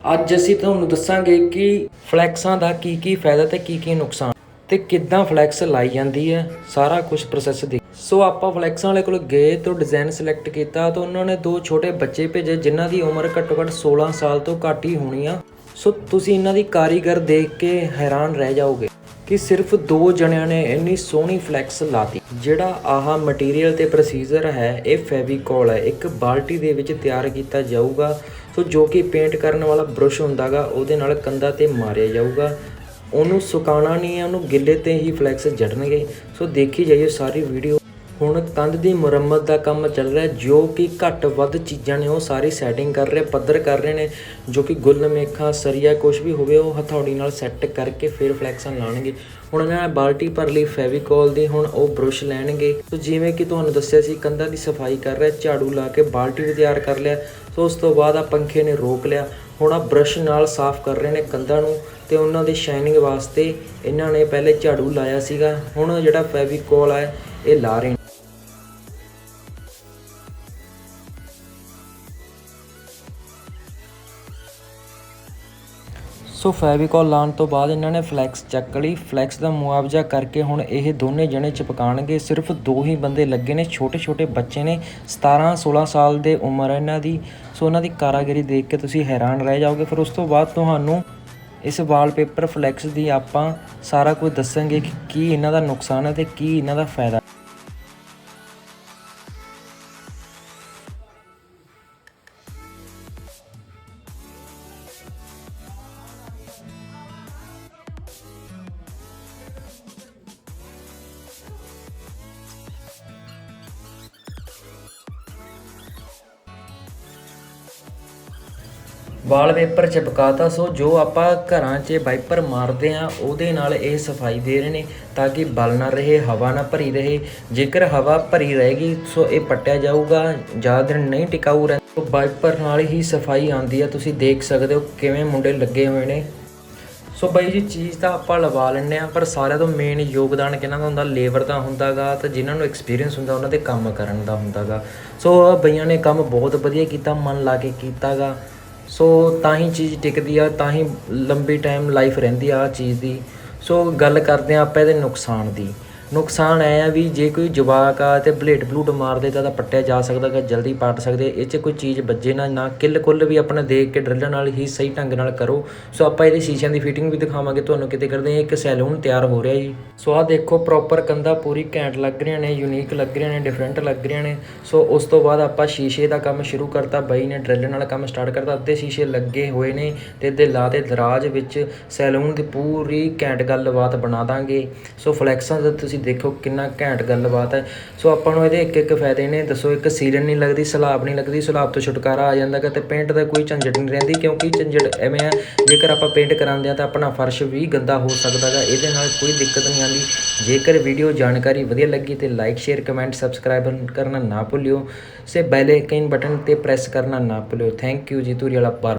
ਅੱਜ ਅਸੀਂ ਤੁਹਾਨੂੰ ਦੱਸਾਂਗੇ ਕਿ ਫਲੈਕਸਾਂ ਦਾ ਕੀ ਕੀ ਫਾਇਦਾ ਤੇ ਕੀ ਕੀ ਨੁਕਸਾਨ ਤੇ ਕਿੱਦਾਂ ਫਲੈਕਸ ਲਾਈ ਜਾਂਦੀ ਹੈ, ਸਾਰਾ ਕੁਝ ਪ੍ਰੋਸੈਸ ਦੇ। ਸੋ ਆਪਾਂ ਫਲੈਕਸਾਂ ਵਾਲੇ ਕੋਲ ਗਏ ਤੋਂ ਡਿਜ਼ਾਈਨ ਸਿਲੈਕਟ ਕੀਤਾ ਤਾਂ ਉਹਨਾਂ ਨੇ ਦੋ ਛੋਟੇ ਬੱਚੇ ਭੇਜੇ ਜਿਨ੍ਹਾਂ ਦੀ ਉਮਰ ਘੱਟੋ ਘੱਟ 16 ਸਾਲ ਤੋਂ ਘੱਟ ਹੀ ਹੋਣੀ ਆ। ਸੋ ਤੁਸੀਂ ਇਹਨਾਂ ਦੀ ਕਾਰੀਗਰ ਦੇਖ ਕੇ ਹੈਰਾਨ ਰਹਿ ਜਾਓਗੇ। ਕਿ ਸਿਰਫ ਦੋ ਜਣਿਆਂ ਨੇ ਇੰਨੀ ਸੋਹਣੀ ਫਲੈਕਸ ਲਾਤੀ। ਜਿਹੜਾ ਆਹ ਮਟੀਰੀਅਲ ਤੇ ਪ੍ਰੋਸੀਜਰ ਹੈ, ਇਹ ਫੈਵੀਕੋਲ ਹੈ। ਇੱਕ ਬਾਲਟੀ ਦੇ ਵਿੱਚ ਤਿਆਰ ਕੀਤਾ ਜਾਊਗਾ। ਸੋ ਜੋ ਕਿ ਪੇਂਟ ਕਰਨ ਵਾਲਾ ਬ੍ਰਸ਼ ਹੁੰਦਾਗਾ, ਉਹਦੇ ਨਾਲ ਕੰਧਾਂ ਤੇ ਮਾਰਿਆ ਜਾਊਗਾ। ਉਹਨੂੰ ਸੁਕਾਉਣਾ ਨਹੀਂ ਹੈ, ਉਹਨੂੰ ਗਿੱਲੇ ਤੇ ਹੀ ਫਲੈਕਸ ਜੜਨਗੇ। ਸੋ ਦੇਖੀ ਜਾਈਓ ਸਾਰੀ ਵੀਡੀਓ ਹੁਣ ਕੰਧ ਦੀ ਮੁਰੰਮਤ ਦਾ ਕੰਮ ਚੱਲ ਰਿਹਾ ਜੋ ਕਿ ਘੱਟ ਵੱਧ ਚੀਜ਼ਾਂ ਨੇ, ਉਹ ਸਾਰੀ ਸੈਟਿੰਗ ਕਰ ਰਹੇ, ਪੱਧਰ ਕਰ ਰਹੇ ਨੇ, ਜੋ ਕਿ ਗੁੱਲ ਮੇਖਾਂ, ਸਰੀਆ ਕੁਝ ਵੀ ਹੋਵੇ, ਉਹ ਹਥੌੜੀ ਨਾਲ ਸੈੱਟ ਕਰਕੇ ਫਿਰ ਫਲੈਕਸਾਂ ਲਾਣਗੇ ਹੁਣ ਇਹਨਾਂ ਨੇ ਬਾਲਟੀ ਭਰ ਲਈ ਫੈਵੀਕੋਲ ਦੀ, ਹੁਣ ਉਹ ਬ੍ਰਸ਼ ਲੈਣਗੇ। ਸੋ ਜਿਵੇਂ ਕਿ ਤੁਹਾਨੂੰ ਦੱਸਿਆ ਸੀ, ਕੰਧਾਂ ਦੀ ਸਫ਼ਾਈ ਕਰ ਰਿਹਾ, ਝਾੜੂ ਲਾ ਕੇ ਬਾਲਟੀ ਵੀ ਤਿਆਰ ਕਰ ਲਿਆ ਸੋ ਉਸ ਤੋਂ ਬਾਅਦ ਆ ਪੰਖੇ ਨੇ ਰੋਕ ਲਿਆ। ਹੁਣ ਆ ਬ੍ਰਸ਼ ਨਾਲ ਸਾਫ਼ ਕਰ ਰਹੇ ਨੇ ਕੰਧਾਂ ਨੂੰ, ਤੇ ਉਹਨਾਂ ਦੇ ਸ਼ਾਈਨਿੰਗ ਵਾਸਤੇ ਇਹਨਾਂ ਨੇ ਪਹਿਲੇ ਝਾੜੂ ਲਾਇਆ ਸੀਗਾ, ਹੁਣ ਜਿਹੜਾ ਫੈਵੀਕੋਲ ਹੈ ਇਹ ਲਾ ਰਹੇ ਸੋ ਫੈਵੀਕੋਲ ਲਾਉਣ ਤੋਂ ਬਾਅਦ ਇਹਨਾਂ ਨੇ ਫਲੈਕਸ ਚੱਕ ਲਈ। ਫਲੈਕਸ ਦਾ ਮੁਆਵਜ਼ਾ ਕਰਕੇ ਹੁਣ ਇਹ ਦੋਨੇ ਜਣੇ ਚਿਪਕਾਣਗੇ। ਸਿਰਫ ਦੋ ਹੀ ਬੰਦੇ ਲੱਗੇ ਨੇ ਛੋਟੇ ਛੋਟੇ ਬੱਚੇ ਨੇ। 17 16 ਸਾਲ ਦੇ ਉਮਰ ਹੈ ਇਹਨਾਂ ਦੀ। ਸੋ ਉਹਨਾਂ ਦੀ ਕਾਰਾਗਰੀ ਦੇਖ ਕੇ ਤੁਸੀਂ ਹੈਰਾਨ ਰਹਿ ਜਾਓਗੇ। ਫਿਰ ਉਸ ਤੋਂ ਬਾਅਦ ਤੁਹਾਨੂੰ ਇਸ ਵਾਲਪੇਪਰ ਫਲੈਕਸ ਦੀ ਆਪਾਂ ਸਾਰਾ ਕੁਝ ਦੱਸਾਂਗੇ ਕਿ ਕੀ ਇਹਨਾਂ ਦਾ ਨੁਕਸਾਨ ਹੈ ਤੇ ਕੀ ਇਹਨਾਂ ਦਾ ਫਾਇਦਾ ਵਾਲਪੇਪਰ ਚਿਪਕਾਤਾ ਸੋ ਜੋ ਆਪਾਂ ਘਰਾਂ 'ਚ ਵਾਈਪਰ ਮਾਰਦੇ ਆ ਉਹਦੇ ਨਾਲ ਇਹ ਸਫ਼ਾਈ ਦੇ ਰਹੇ ਨੇ ਤਾਂ ਕਿ ਬਲ ਨਾ ਰਹੇ, ਹਵਾ ਨਾ ਭਰੀ ਰਹੇ। ਜੇਕਰ ਹਵਾ ਭਰੀ ਰਹੇਗੀ, ਸੋ ਇਹ ਪੱਟਿਆ ਜਾਊਗਾ ਜ਼ਿਆਦਾ ਦਿਨ ਨਹੀਂ ਟਿਕਾਊ ਰਹਿੰਦਾ। ਸੋ ਵਾਈਪਰ ਨਾਲ ਹੀ ਸਫ਼ਾਈ ਆਉਂਦੀ ਆ, ਤੁਸੀਂ ਦੇਖ ਸਕਦੇ ਹੋ ਕਿਵੇਂ ਮੁੰਡੇ ਲੱਗੇ ਹੋਏ ਨੇ। ਸੋ ਬਾਈ ਜੀ, ਚੀਜ਼ ਤਾਂ ਆਪਾਂ ਲਵਾ ਲੈਂਦੇ ਆ ਪਰ ਸਾਰਿਆਂ ਤੋਂ ਮੇਨ ਯੋਗਦਾਨ ਕਿਹਨਾਂ ਦਾ ਹੁੰਦਾ? ਲੇਬਰ ਦਾ ਹੁੰਦਾਗਾ ਤੇ ਜਿਨ੍ਹਾਂ ਨੂੰ ਐਕਸਪੀਰੀਅੰਸ ਹੁੰਦਾ, ਉਹਨਾਂ ਦੇ ਕੰਮ ਕਰਨ ਦਾ ਹੁੰਦਾਗਾ। ਸੋ ਬਈਆਂ ਨੇ ਕੰਮ ਬਹੁਤ ਵਧੀਆ ਕੀਤਾ, ਮਨ ਲਾ ਕੇ ਕੀਤਾਗਾ। ਸੋ ਤਾਂ ਹੀ ਚੀਜ਼ ਟਿਕਦੀ ਆ ਤਾਂ ਹੀ ਲੰਬੀ ਟਾਈਮ ਲਾਈਫ ਰਹਿੰਦੀ ਆ ਆਹ ਚੀਜ਼ ਦੀ। ਸੋ ਗੱਲ ਕਰਦੇ ਆ ਆਪਾਂ ਇਹਦੇ ਨੁਕਸਾਨ ਦੀ। ਨੁਕਸਾਨ ਇਹ ਆ ਵੀ ਜੇ ਕੋਈ ਜਵਾਕ ਆ ਤੇ ਬਲੇਡ ਬਲੂਡ ਮਾਰਦੇ ਤਾਂ ਪੱਟਿਆ ਜਾ ਸਕਦਾ ਗਾ ਜਲਦੀ ਪੱਟ ਸਕਦੇ। ਇਹ 'ਚ ਕੋਈ ਚੀਜ਼ ਵੱਜੇ ਨਾ ਨਾ ਕਿੱਲ ਕੁੱਲ ਵੀ ਆਪਣਾ ਦੇਖ ਕੇ ਡਰਿਲ ਨਾਲ ਹੀ ਸਹੀ ਢੰਗ ਨਾਲ ਕਰੋ। ਸੋ ਆਪਾਂ ਇਹਦੇ ਸ਼ੀਸ਼ਿਆਂ ਦੀ ਫਿਟਿੰਗ ਵੀ ਦਿਖਾਵਾਂਗੇ, ਤੁਹਾਨੂੰ ਕਿਤੇ ਕਰਦੇ ਆ ਇੱਕ ਸੈਲੂਨ ਤਿਆਰ ਹੋ ਰਿਹਾ ਜੀ। ਸੋ ਆਹ ਦੇਖੋ ਪ੍ਰੋਪਰ ਕੰਧਾਂ ਪੂਰੀ ਘੈਂਟ ਲੱਗ ਰਹੀਆਂ ਨੇ ਯੂਨੀਕ ਲੱਗ ਰਹੀਆਂ ਨੇ ਡਿਫਰੈਂਟ ਲੱਗ ਰਹੀਆਂ ਨੇ। ਸੋ ਉਸ ਤੋਂ ਬਾਅਦ ਆਪਾਂ ਸ਼ੀਸ਼ੇ ਦਾ ਕੰਮ ਸ਼ੁਰੂ ਕਰਤਾ। ਬਾਈ ਨੇ ਡਰਿਲ ਨਾਲ ਕੰਮ ਸਟਾਰਟ ਕਰਤਾ। ਅੱਧੇ ਸ਼ੀਸ਼ੇ ਲੱਗੇ ਹੋਏ ਨੇ ਤੇ ਅੱਧੇ ਲਾਤੇ ਦਰਾਜ ਵਿੱਚ ਸੈਲੂਨ ਦੀ ਪੂਰੀ ਘੈਂਟ ਗੱਲਬਾਤ ਬਣਾ ਦਾਂਗੇ। ਸੋ ਫਲੈਕਸਾਂ ਦਾ ਤੁਸੀਂ ਦੇਖੋ ਕਿੰਨਾ ਘੈਂਟ ਗੱਲਬਾਤ ਹੈ। ਸੋ ਆਪਾਂ ਨੂੰ ਇਹਦੇ ਇੱਕ ਇੱਕ ਫਾਇਦੇ ਨੇ। ਦੱਸੋ, ਇੱਕ ਸੀਲਨ ਨਹੀਂ ਲੱਗਦੀ, ਸਲਾਬ ਨਹੀਂ ਲੱਗਦੀ, ਸਲਾਬ ਤੋਂ ਛੁਟਕਾਰਾ ਆ ਜਾਂਦਾ ਗਾ ਤੇ ਪੇਂਟ ਦਾ ਕੋਈ ਝੰਜਟ ਨਹੀਂ ਰਹਿੰਦੀ ਕਿਉਂਕਿ ਝੰਜਟ ਐਵੇਂ ਆ, ਜੇਕਰ ਆਪਾਂ ਪੇਂਟ ਕਰਾਉਂਦੇ ਆ ਤਾਂ ਆਪਣਾ ਫਰਸ਼ ਵੀ ਗੰਦਾ ਹੋ ਸਕਦਾ ਗਾ, ਇਹਦੇ ਨਾਲ ਕੋਈ ਦਿੱਕਤ ਨਹੀਂ ਆਉਂਦੀ। ਜੇਕਰ ਵੀਡੀਓ ਜਾਣਕਾਰੀ ਵਧੀਆ ਲੱਗੀ ਤੇ ਲਾਈਕ ਸ਼ੇਅਰ ਕਮੈਂਟ ਸਬਸਕ੍ਰਾਈਬ ਕਰਨਾ ਨਾ ਭੁੱਲਿਓ। ਸੇ ਬੈਲ ਆਈਕਨ ਬਟਨ ਤੇ ਪ੍ਰੈਸ ਕਰਨਾ ਨਾ ਭੁੱਲਿਓ। ਥੈਂਕ ਯੂ ਜੀ, ਧੂਰੀ ਵਾਲਾ ਪਰ